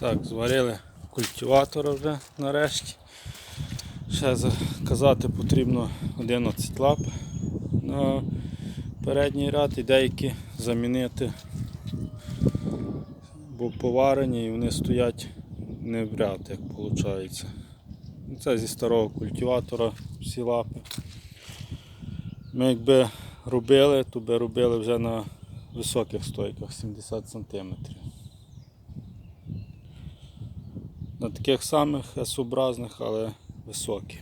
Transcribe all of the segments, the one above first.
Так, зварили культиватора вже нарешті. Ще заказати потрібно 11 лап на передній ряд і деякі замінити, бо поварені і вони стоять не в ряд, як виходить. Це зі старого культиватора всі лапи. Ми якби робили, то би робили вже на високих стойках 70 см. На таких самих S-образних, але високі.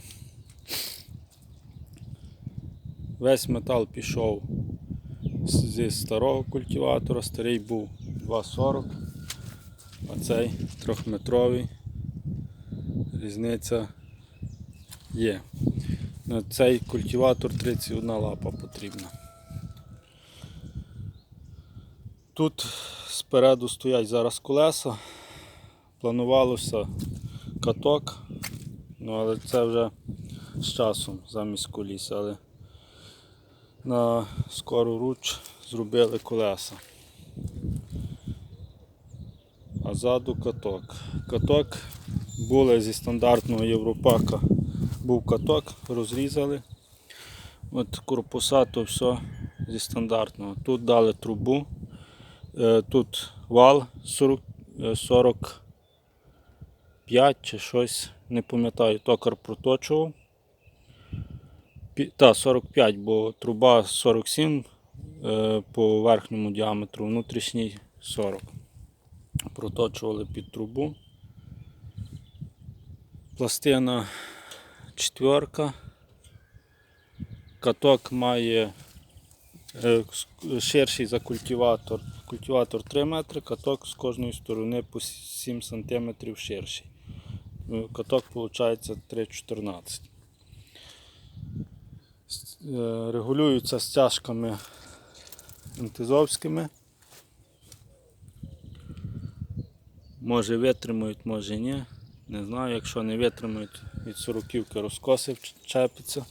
Весь метал пішов зі старого культиватора, старий був 2,40, а цей трьохметровий. Різниця є. На цей культиватор 31 лапа потрібна. Тут спереду стоять зараз колеса планувалося каток, ну але це вже з часом замість коліс, але на скору руч зробили колеса. А ззаду каток. Каток були зі стандартного Європака, був каток, розрізали. От корпуса то все зі стандартного. Тут дали трубу, е, тут вал 40. 40 е, 5 чи щось, не пам'ятаю, токар проточував. Та, 45, бо труба 47 е, по верхньому діаметру, внутрішній 40. Проточували під трубу. Пластина четверка. Каток має е, ширший за культиватор. Культиватор 3 метри, каток з кожної сторони по 7 см ширший. Е, Каток виходить 3,14. С- е, Регулюються стяжками антизовськими. Може витримують, може ні. Не знаю, якщо не витримують від сороківки розкоси вч- чепиться.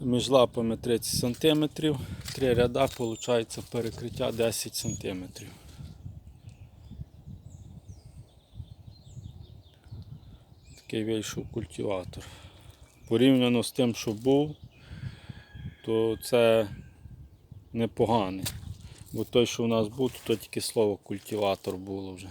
Між лапами 30 см, три ряда, виходить перекриття 10 см. Такий вийшов культиватор. Порівняно з тим, що був, то це непоганий. Бо той, що у нас був, то тільки слово культиватор було вже.